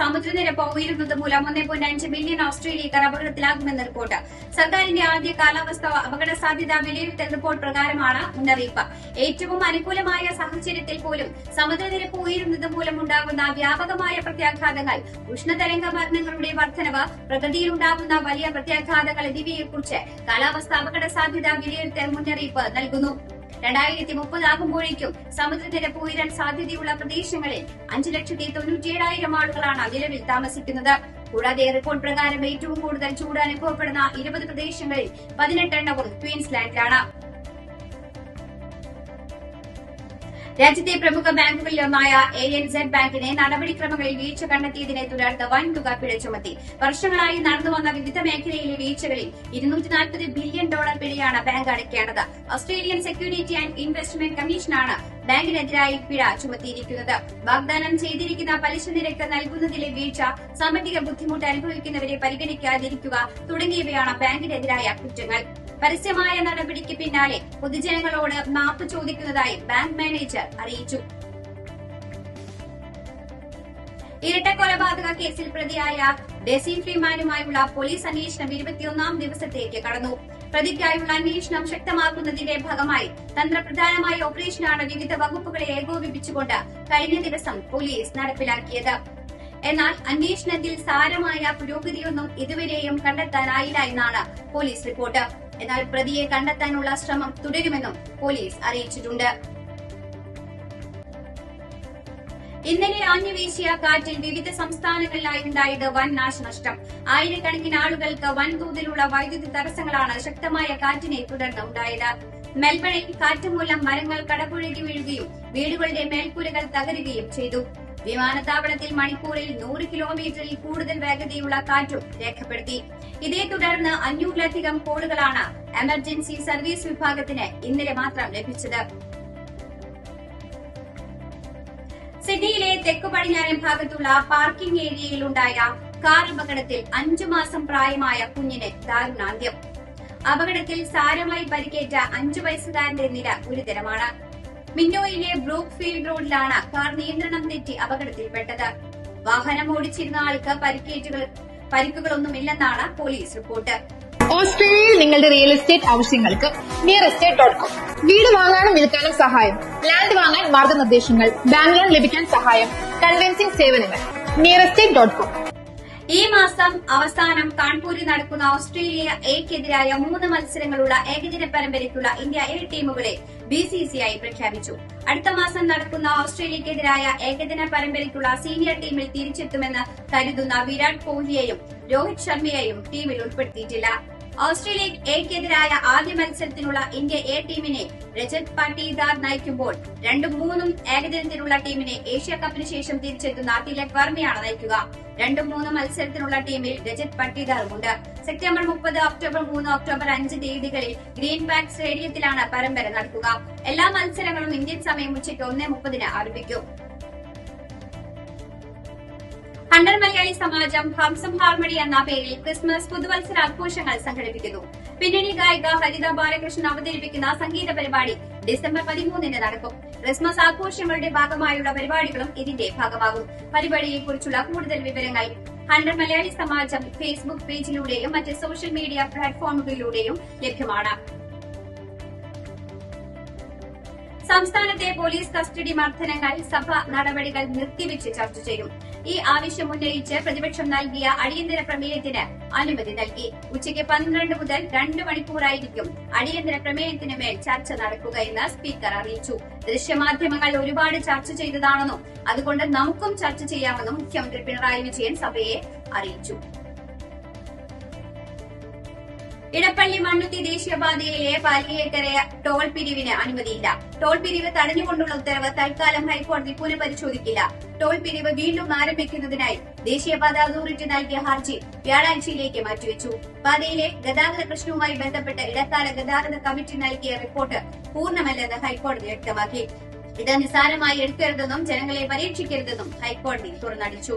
സമുദ്രനിരപ്പ് ഉയരുന്നത് മൂലം ഒന്നേ പോയിന്റ് അഞ്ച് മില്യൺ ഓസ്ട്രേലിയക്കാർ അപകടത്തിലാകുമെന്ന് റിപ്പോർട്ട്. സർക്കാരിന്റെ ആദ്യ കാലാവസ്ഥ അപകട സാധ്യത വിലയിരുത്തൽ റിപ്പോർട്ട് പ്രകാരമാണ് മുന്നറിയിപ്പ്. ഏറ്റവും അനുകൂലമായ സാഹചര്യത്തിൽ പോലും സമുദ്രനിരപ്പ് ഉയരുന്നത് മൂലമുണ്ടാകുന്ന വ്യാപകമായ പ്രത്യാഘാതങ്ങൾ ഉഷ്ണതരംഗ മരണങ്ങളുടെ വർധനവ് പ്രകൃതിയിലുണ്ടാകുന്ന വലിയ പ്രത്യാഘാതങ്ങൾ എന്നിവയെക്കുറിച്ച് കാലാവസ്ഥ അപകട സാധ്യത വിലയിരുത്തൽ മുന്നറിയിപ്പ് നൽകുന്നു. രണ്ടായിരത്തി മുപ്പതാകുമ്പോഴേക്കും സമുദ്രനിരപ്പ് ഉയരാൻ സാധ്യതയുള്ള പ്രദേശങ്ങളിൽ അഞ്ചു ലക്ഷത്തി തൊണ്ണൂറ്റിയേഴായിരം ആളുകളാണ് നിലവിൽ താമസിക്കുന്നത്. കൂടാതെ റിപ്പോർട്ട് പ്രകാരം ഏറ്റവും കൂടുതൽ ചൂട് അനുഭവപ്പെടുന്ന ഇരുപത് പ്രദേശങ്ങളിൽ പതിനെട്ടെണ്ണവും ക്വീൻസ്ലാൻഡിലാണ്. രാജ്യത്തെ പ്രമുഖ ബാങ്കുകളിലൊന്നായ എൻ സെഡ് ബാങ്കിനെ നടപടിക്രമങ്ങളിൽ വീഴ്ച കണ്ടെത്തിയതിനെ തുടർന്ന് വൻ തുക പിഴ ചുമത്തി വർഷങ്ങളായി നടന്നുവന്ന വിവിധ മേഖലയിലെ വീഴ്ചകളിൽ ഇരുന്നൂറ്റി നാൽപ്പത് ബില്യൺ ഡോളർ പിഴയാണ് ബാങ്ക് അടയ്ക്കേണ്ടത്. ഓസ്ട്രേലിയൻ സെക്യൂരിറ്റി ആൻഡ് ഇൻവെസ്റ്റ്മെന്റ് കമ്മീഷനാണ് ബാങ്കിനെതിരായി പിഴ ചുമത്തിയിരിക്കുന്നത്. വാഗ്ദാനം ചെയ്തിരിക്കുന്ന പലിശ നിരക്ക് നൽകുന്നതിലെ വീഴ്ച സാമ്പത്തിക ബുദ്ധിമുട്ട് അനുഭവിക്കുന്നവരെ പരിഗണിക്കാതിരിക്കുക തുടങ്ങിയവയാണ് ബാങ്കിനെതിരായ കുറ്റങ്ങൾ. പരസ്യമായ നടപടിക്ക് പിന്നാലെ പൊതുജനങ്ങളോട് മാപ്പ് ചോദിക്കുന്നതായി ബാങ്ക് മാനേജർ അറിയിച്ചു. ഇരട്ട കൊലപാതക കേസിൽ പ്രതിയായ ഡെസിൻ ഫ്രീമാനുമായുള്ള പോലീസ് അന്വേഷണം ഇരുപത്തിയൊന്നാം ദിവസത്തേക്ക് കടന്നു. പ്രതിക്കായുള്ള അന്വേഷണം ശക്തമാക്കുന്നതിന്റെ ഭാഗമായി തന്ത്രപ്രധാനമായ ഓപ്പറേഷനാണ് വിവിധ വകുപ്പുകളെ ഏകോപിപ്പിച്ചുകൊണ്ട് കഴിഞ്ഞ ദിവസം പോലീസ് നടപ്പിലാക്കിയത്. എന്നാൽ അന്വേഷണത്തിൽ സാരമായ പുരോഗതിയൊന്നും ഇതുവരെയും കണ്ടെത്താനായില്ല എന്നാണ് പോലീസ് റിപ്പോർട്ട്. എന്നാൽ പ്രതിയെ കണ്ടെത്താനുള്ള ശ്രമം തുടരുമെന്നും പോലീസ് അറിയിച്ചിട്ടുണ്ട്. ഇന്നലെ ആഞ്ഞുവീശിയ കാറ്റിൽ വിവിധ സംസ്ഥാനങ്ങളിലായി ഉണ്ടായത് വൻ നാശനഷ്ടം. ആയിരക്കണക്കിന് ആളുകൾക്ക് വൻതോതിലുള്ള വൈദ്യുതി തടസ്സങ്ങളാണ് ശക്തമായ കാറ്റിനെ തുടർന്ന് ഉണ്ടായത്. മെൽബണിൽ കാറ്റ് മൂലം മരങ്ങൾ കടപുഴകി വീഴുകയും വീടുകളുടെ മേൽക്കൂരകൾ തകരുകയും ചെയ്തു. വിമാനത്താവളത്തിൽ മണിക്കൂറിൽ നൂറ് കിലോമീറ്ററിൽ കൂടുതൽ വേഗതയുള്ള കാറ്റും രേഖപ്പെടുത്തി. ഇതേ തുടർന്ന് അഞ്ഞൂറിലധികം കോളുകളാണ് എമർജൻസി സർവീസ് വിഭാഗത്തിന് ഇന്നലെ മാത്രം ലഭിച്ചത്. സിഡ്നിയിലെ തെക്കു പടിഞ്ഞാറൻ ഭാഗത്തുള്ള പാർക്കിംഗ് ഏരിയയിലുണ്ടായ കാർ അപകടത്തിൽ അഞ്ചു മാസം പ്രായമായ കുഞ്ഞിന് ദാരുണാന്ത്യം. അപകടത്തിൽ സാരമായി പരിക്കേറ്റ അഞ്ചു വയസ്സുകാരന്റെ നില ഗുരുതരമാണ്. മിന്നോയിലെ ബ്രൂക്ക് ഫീൽഡ് റോഡിലാണ് കാർ നിയന്ത്രണം തെറ്റി അപകടത്തിൽപ്പെട്ടത്. വാഹനം ഓടിച്ചിരുന്ന ആൾക്ക് പരിക്കേറ്റുകൾ പരിക്കുകളൊന്നുമില്ലെന്നാണ് പോലീസ് റിപ്പോർട്ട്. ഓസ്ട്രേലിയയിൽ നിങ്ങളുടെ റിയൽ എസ്റ്റേറ്റ് ആവശ്യങ്ങൾക്ക് നിയർ എസ്റ്റേറ്റ് ഡോട്ട് കോം വീട് വാങ്ങാനും വിൽക്കാനും സഹായം. ലാൻഡ് വാങ്ങാൻ മാർഗനിർദ്ദേശങ്ങൾ. ബാങ്ക് ലോൺ ലഭിക്കാൻ സഹായം. കൺവെൻസിംഗ് സേവനങ്ങൾ. നിയർ എസ്റ്റേറ്റ് ഡോട്ട് കോം ഈ മാസം അവസാനം കാൺപൂരിൽ നടക്കുന്ന ഓസ്ട്രേലിയ എക്കെതിരായ മൂന്ന് മത്സരങ്ങളുള്ള ഏകദിന പരമ്പരയ്ക്കുള്ള ഇന്ത്യ എ ടീമുകളെ ബിസിസിഐ പ്രഖ്യാപിച്ചു. അടുത്ത മാസം നടക്കുന്ന ഓസ്ട്രേലിയക്കെതിരായ ഏകദിന പരമ്പരയ്ക്കുള്ള സീനിയർ ടീമിൽ തിരിച്ചെത്തുമെന്ന് കരുതുന്ന വിരാട് കോഹ്ലിയെയും രോഹിത് ശർമ്മയെയും ടീമിൽ ഉൾപ്പെടുത്തിയിട്ടില്ല. ഓസ്ട്രേലിയ എക്കെതിരായ ആദ്യ മത്സരത്തിനുള്ള ഇന്ത്യ എ ടീമിനെ രജത് പാട്ടീദാർ നയിക്കുമ്പോൾ രണ്ടും മൂന്നും ഏകദിനത്തിനുള്ള ടീമിനെ ഏഷ്യ കപ്പിന് ശേഷം തിരിച്ചെത്തുന്ന തിലക് വർമ്മയാണ് നയിക്കുക. രണ്ടും മൂന്നും മത്സരത്തിനുള്ള ടീമിൽ രജത് പട്ടീദാറുമുണ്ട്. സെപ്റ്റംബർ മുപ്പത് ഒക്ടോബർ മൂന്ന് ഒക്ടോബർ അഞ്ച് തീയതികളിൽ ഗ്രീൻ ബാങ്ക് സ്റ്റേഡിയത്തിലാണ് പരമ്പര നടക്കുക. എല്ലാ മത്സരങ്ങളും ഇന്ത്യൻ സമയം ഉച്ചയ്ക്ക് ഒന്നേ മുപ്പതിന് ആരംഭിക്കും. ഹണ്ടർ മലയാളി സമാജം ഹംസം ഹാർമണി എന്ന പേരിൽ ക്രിസ്മസ് പുതുവത്സര ആഘോഷങ്ങൾ സംഘടിപ്പിക്കുന്നു. പിന്നണി ഗായിക ഹരിത ബാലകൃഷ്ണൻ അവതരിപ്പിക്കുന്ന സംഗീത പരിപാടി ഡിസംബർ പതിമൂന്നിന് നടക്കും. ക്രിസ്മസ് ആഘോഷങ്ങളുടെ ഭാഗമായുള്ള പരിപാടികളും ഇതിന്റെ ഭാഗമാകും. പരിപാടിയെക്കുറിച്ചുള്ള കൂടുതൽ വിവരങ്ങൾ ഹണ്ടർ മലയാളി സമാജം ഫേസ്ബുക്ക് പേജിലൂടെയും മറ്റ് സോഷ്യൽ മീഡിയ പ്ലാറ്റ്ഫോമുകളിലൂടെയും ലഭ്യമാണ്. സംസ്ഥാനത്തെ പോലീസ് കസ്റ്റഡി മർദ്ദനങ്ങൾ സഭ നടപടികൾ നിർത്തിവെച്ച് ചർച്ച ചെയ്യും. ഈ ആവശ്യം ഉന്നയിച്ച് പ്രതിപക്ഷം നൽകിയ അടിയന്തര പ്രമേയത്തിന് അനുമതി നൽകി. ഉച്ചയ്ക്ക് പന്ത്രണ്ട് മുതൽ രണ്ട് മണിക്കൂറായിരിക്കും അടിയന്തര പ്രമേയത്തിന് മേൽ ചർച്ച നടക്കുകയെന്ന് സ്പീക്കർ അറിയിച്ചു. ദൃശ്യമാധ്യമങ്ങൾ ഒരുപാട് ചർച്ച ചെയ്തതാണെന്നും അതുകൊണ്ട് നമുക്കും ചർച്ച ചെയ്യാമെന്നും മുഖ്യമന്ത്രി പിണറായി വിജയൻ സഭയെ അറിയിച്ചു. ഇടപ്പള്ളി മണ്ണുത്തി ദേശീയപാതയിലെ പാലിയേക്കര ടോൾ പിരിവിന് അനുമതിയില്ല. ടോൾ പിരിവ് തടഞ്ഞുകൊണ്ടുള്ള ഉത്തരവ് തൽക്കാലം ഹൈക്കോടതി പുനഃപരിശോധിക്കില്ല. ടോൾ പിരിവ് വീണ്ടും ആരംഭിക്കുന്നതിനായി ദേശീയപാത അതോറിറ്റി നൽകിയ ഹർജി വ്യാഴാഴ്ചയിലേക്ക് മാറ്റിവെച്ചു. പാതയിലെ ഗതാഗത പ്രശ്നവുമായി ബന്ധപ്പെട്ട് ഇടക്കാല ഗതാഗത കമ്മിറ്റി നൽകിയ റിപ്പോർട്ട് പൂർണമല്ലെന്ന് ഹൈക്കോടതി വ്യക്തമാക്കി. ഇത് നിസ്സാരമായി എടുക്കരുതെന്നും ജനങ്ങളെ പരീക്ഷിക്കരുതെന്നും ഹൈക്കോടതി തുറന്നടിച്ചു.